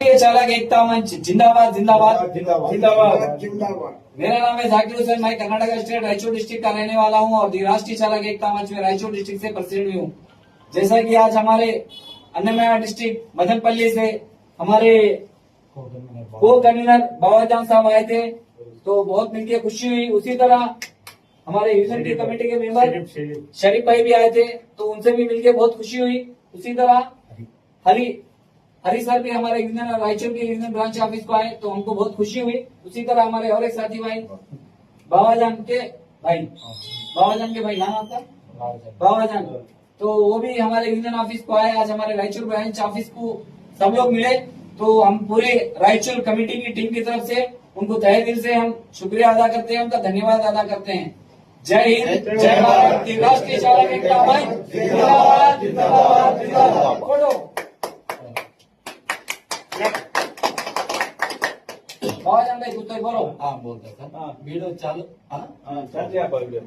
चालक एकता मंच जिंदाबाद जिंदाबाद। जिंदाबाद जिंदाबाद। मेरा नाम है जाकिर हुसैन मैं कर्नाटक स्टेट रायचूर डिस्ट्रिक्ट का रहने वाला हूँ और राष्ट्रीय चालक एकता मंच में रायचूर डिस्ट्रिक्ट से प्रेसिडेंट भी हूँ। जैसा कि आज हमारे अन्नमया डिस्ट्रिक्ट मदनपल्ली से हमारे को कन्वीनर बाबाजान साहब आए थे तो बहुत मिलकर खुशी हुई। उसी तरह हमारे यूनियन की कमेटी के मेंबर शरीफ भाई भी आए थे तो उनसे भी मिलकर बहुत खुशी हुई। उसी तरह हरी हरी सर भी हमारे यूनियन रायचूर के यूनियन ब्रांच ऑफ़िस को आए तो हमको बहुत खुशी हुई। उसी तरह हमारे और एक साथी भाई बाबाजान के भाई। बाबाजान के भाई नाम आपका? बाबाजान। तो वो भी हमारे यूनियन ऑफ़िस को आए आज हमारे रायचूर ब्रांच ऑफ़िस को सब लोग मिले। तो हम पूरे रायचूर कमेटी की टीम की तरफ़ से उनको तहे दिल से हम शुक्रिया अदा करते हैं उनका धन्यवाद अदा करते हैं। जय हिंद जय भारत। राष्ट्रीय चालक एकता मंच बाबाजान भाई कुछ तो बोलो हाँ बोलता था वीडियो चालू हाँ? చర్చ బాగుంది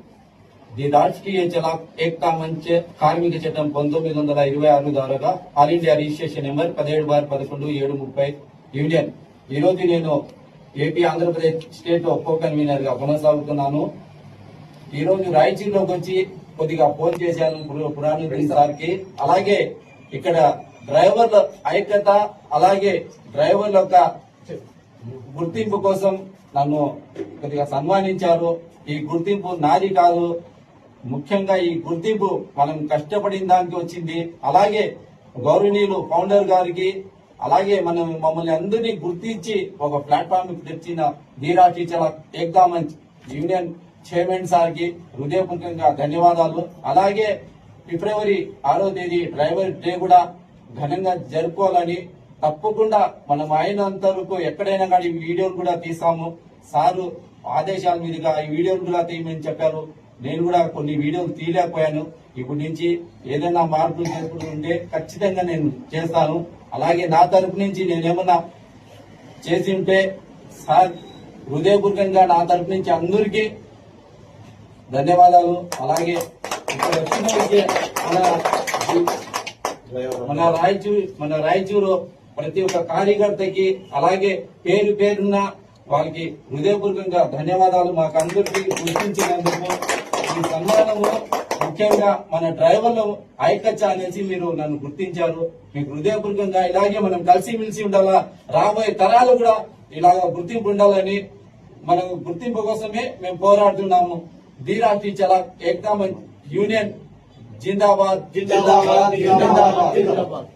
ది రాజకీయ చల ఏక్తా మంచ్ కార్మిక చట్టం పంతొమ్మిది వందల ఇరవై ఆరు ద్వారా ఆల్ ఇండియా రిజిస్ట్రేషన్ నెంబర్ పదిహేడు బార్ పదకొండు ఏడు ముప్పై యూనియన్ ఈ రోజు నేను AP Andhra Pradesh state co convenor గా కొనసాగుతున్నాను ఈ రోజు రాయచూరులోకి వచ్చి కొద్దిగా ఫోన్ చేశాను పు- పురాణుద్దీన్ సార్ కి అలాగే ఇక్కడ డ్రైవర్ల ఐక్యత అలాగే డ్రైవర్ల యొక్క గుర్తింపు కోసం నన్ను కొద్దిగా సన్మానించారు. ఈ గుర్తింపు నాది కాదు. ముఖ్యంగా ఈ గుర్తింపు మనం కష్టపడిన దానికి వచ్చింది. అలాగే గౌరవనీయులు ఫౌండర్ గారికి అలాగే మనం మమ్మల్ని అందరినీ గుర్తించి ఒక ప్లాట్ఫామ్ తెచ్చిన Dheera teacher exam union chairman సార్కి హృదయపూర్వకంగా ధన్యవాదాలు. అలాగే ఫిబ్రవరి ఆరో తేదీ డ్రైవర్ డే కూడా ఘనంగా జరుపుకోవాలని తప్పకుండా మనం అయినంత వరకు ఎక్కడైనా కానీ ఈ వీడియోలు కూడా తీసాము. సారు ఆదేశాల మీదుగా ఈ వీడియోలు కూడా తీయమని చెప్పారు. నేను కూడా కొన్ని వీడియోలు తీయలేకపోయాను. ఇప్పటి నుంచి ఏదైనా మార్పులు చేసుకుంటూ ఉంటే ఖచ్చితంగా నేను చేస్తాను. అలాగే నా తరపు నుంచి నేనేమన్నా చేసి ఉంటే సార్ హృదయపూర్వకంగా నా తరపు నుంచి అందరికీ ధన్యవాదాలు. అలాగే ఇక్కడ వచ్చిన మన మన రాయచూరు మన రాయచూరు ప్రతి ఒక్క కార్యకర్తకి అలాగే పేరు పేరున్న వాళ్ళకి హృదయపూర్వకంగా ధన్యవాదాలు. మాకు అందరికీ గుర్తించినందుకు ఈ సన్మానము ముఖ్యంగా మన డ్రైవర్లు ఐకచ్చ అనేసి మీరు నన్ను గుర్తించారు. మీకు హృదయపూర్వకంగా ఇలాగే మనం కలిసిమెలిసి ఉండాలా? రాబోయే తరాలు కూడా ఇలాగ గుర్తింపు ఉండాలని మన గుర్తింపు కోసమే మేము పోరాడుతున్నాము. ధీరా టీచర్ ఏకతా యూనియన్ జిందాబాద్ జిందాబాద్ జిందాబాద్ జిందాబాద్.